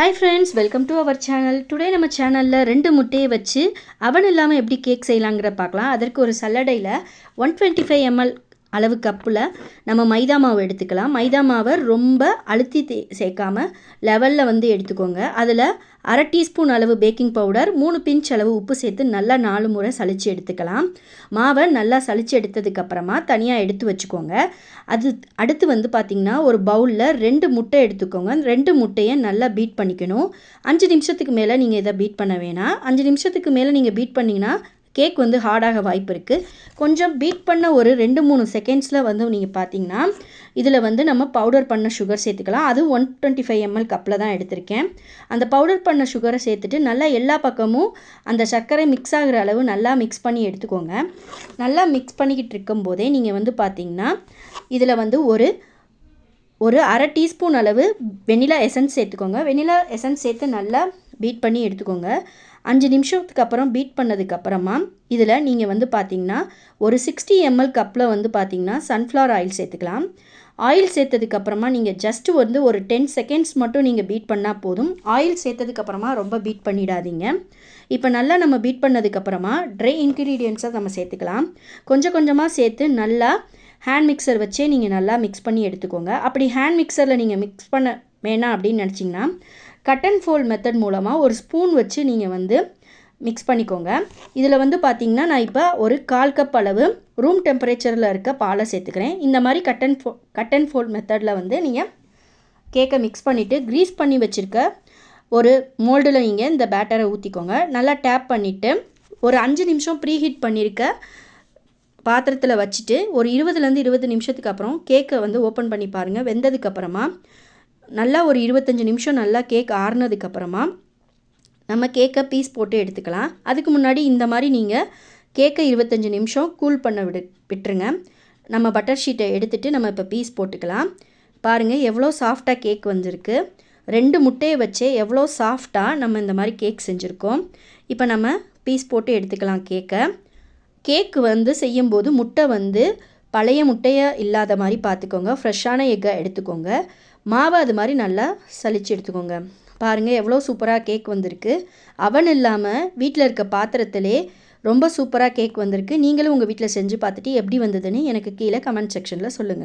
Hi friends welcome to our channel today நம்ம சேனலில் ரெண்டு முட்டையை வச்சு அவன் இல்லாமல் எப்படி கேக் செய்யலாங்கிற பார்க்கலாம். அதற்கு ஒரு சல்லடையில் ஒன் டுவெண்ட்டி ஃபைவ் எம்எல் அளவு கப்பில் நம்ம மைதா மாவு எடுத்துக்கலாம். மைதா மாவை ரொம்ப அழுத்தி தே சேர்க்காம லெவலில் வந்து எடுத்துக்கோங்க. அதில் அரை டீஸ்பூன் அளவு பேக்கிங் பவுடர் மூணு பிஞ்ச் அளவு உப்பு சேர்த்து நல்லா நாலு முறை சளிச்சு எடுத்துக்கலாம். மாவை நல்லா சளிச்சு எடுத்ததுக்கப்புறமா தனியாக எடுத்து வச்சுக்கோங்க. அது அடுத்து வந்து பார்த்திங்கன்னா ஒரு பவுலில் ரெண்டு முட்டை எடுத்துக்கோங்க. ரெண்டு முட்டையை நல்லா பீட் பண்ணிக்கணும். அஞ்சு நிமிஷத்துக்கு மேலே நீங்கள் இதை பீட் பண்ண வேணாம். அஞ்சு நிமிஷத்துக்கு மேலே நீங்கள் பீட் பண்ணிங்கன்னா கேக் வந்து ஹார்டாக வாய்ப்பு இருக்குது கொஞ்சம் பீட் பண்ண ஒரு ரெண்டு மூணு செகண்ட்ஸில் வந்து நீங்கள் பார்த்தீங்கன்னா இதில் வந்து நம்ம பவுடர் பண்ண சுகர் சேர்த்துக்கலாம். அது ஒன் டுவெண்ட்டி ஃபைவ் எம்எல் கப்பில் தான் எடுத்திருக்கேன். அந்த பவுடர் பண்ண சுகரை சேர்த்துட்டு நல்லா எல்லா பக்கமும் அந்த சர்க்கரை மிக்ஸ் ஆகிற அளவு நல்லா மிக்ஸ் பண்ணி எடுத்துக்கோங்க. நல்லா மிக்ஸ் பண்ணிக்கிட்டு இருக்கும்போதே நீங்கள் வந்து பார்த்தீங்கன்னா இதில் வந்து ஒரு ஒரு அரை டீஸ்பூன் அளவு வெனிலா எசன்ஸ் சேர்த்துக்கோங்க. வெனிலா எசன்ஸ் சேர்த்து நல்லா பீட் பண்ணி எடுத்துக்கோங்க. அஞ்சு நிமிஷத்துக்கு அப்புறம் பீட் பண்ணதுக்கப்புறமா இதில் நீங்கள் வந்து பார்த்தீங்கன்னா ஒரு சிக்ஸ்டி எம்எல் கப்பில் வந்து பார்த்தீங்கன்னா சன்ஃப்ளவர் ஆயில் சேர்த்துக்கலாம். ஆயில் சேர்த்ததுக்கப்புறமா நீங்கள் ஜஸ்ட்டு வந்து ஒரு டென் செகண்ட்ஸ் மட்டும் நீங்கள் பீட் பண்ணால் போதும். ஆயில் சேர்த்ததுக்கப்புறமா ரொம்ப பீட் பண்ணிடாதீங்க. இப்போ நல்லா நம்ம பீட் பண்ணதுக்கப்புறமா ட்ரை இன்க்ரீடியன்ஸை நம்ம சேர்த்துக்கலாம். கொஞ்சம் கொஞ்சமாக சேர்த்து நல்லா ஹேண்ட் மிக்சர் வச்சே நீங்கள் நல்லா மிக்ஸ் பண்ணி எடுத்துக்கோங்க. அப்படி ஹேண்ட் மிக்சரில் நீங்கள் மிக்ஸ் பண்ண வேணாம் அப்படின்னு நினச்சிங்கன்னா கட் அண்ட் ஃபோல்ட் மெத்தட் மூலமாக ஒரு ஸ்பூன் வச்சு நீங்கள் வந்து மிக்ஸ் பண்ணிக்கோங்க. இதில் வந்து பார்த்திங்கன்னா நான் இப்போ ஒரு கால் கப் அளவு ரூம் டெம்பரேச்சரில் இருக்க பாலை சேர்த்துக்கிறேன். இந்த மாதிரி cut and fo cut and fold மெத்தடில் வந்து நீங்கள் கேக்கை மிக்ஸ் பண்ணிவிட்டு க்ரீஸ் பண்ணி வச்சுருக்க ஒரு மோல்டில் நீங்கள் இந்த பேட்டரை ஊற்றிக்கோங்க நல்லா டேப் பண்ணிவிட்டு ஒரு அஞ்சு நிமிஷம் ப்ரீ ஹீட் பண்ணியிருக்க பாத்திரத்தில் வச்சுட்டு ஒரு இருபதுலேருந்து இருபது நிமிஷத்துக்கு அப்புறம் கேக்கை வந்து ஓப்பன் பண்ணி பாருங்கள் வெந்ததுக்கப்புறமா நல்லா ஒரு இருபத்தஞ்சி நிமிஷம் நல்லா கேக் ஆறுனதுக்கப்புறமா நம்ம கேக்கை பீஸ் போட்டு எடுத்துக்கலாம். அதுக்கு முன்னாடி இந்த மாதிரி நீங்கள் கேக்கை இருபத்தஞ்சி நிமிஷம் கூல் பண்ண விடு விட்டுருங்க. நம்ம பட்டர் ஷீட்டை எடுத்துகிட்டு நம்ம இப்போ பீஸ் போட்டுக்கலாம். பாருங்கள் எவ்வளோ சாஃப்டாக கேக் வந்திருக்கு. ரெண்டு முட்டையை வச்சே எவ்வளோ சாஃப்டாக நம்ம இந்த மாதிரி கேக் செஞ்சுருக்கோம். இப்போ நம்ம பீஸ் போட்டு எடுத்துக்கலாம் கேக்கை கேக் வந்து செய்யும்போது முட்டை வந்து பழைய முட்டையை இல்லாத மாதிரி பார்த்துக்கோங்க. ஃப்ரெஷ்ஷான எக்கை எடுத்துக்கோங்க. மாவை அது மாதிரி நல்லா சளிச்சு எடுத்துக்கோங்க. பாருங்கள் எவ்வளோ சூப்பராக கேக் வந்திருக்கு. அவன் இல்லாமல் வீட்டில் இருக்க பாத்திரத்திலே ரொம்ப சூப்பராக கேக் வந்திருக்கு. நீங்களும் உங்கள் வீட்டில் செஞ்சு பார்த்துட்டு எப்படி வந்ததுன்னு எனக்கு கீழே கமெண்ட் செக்ஷனில் சொல்லுங்கள்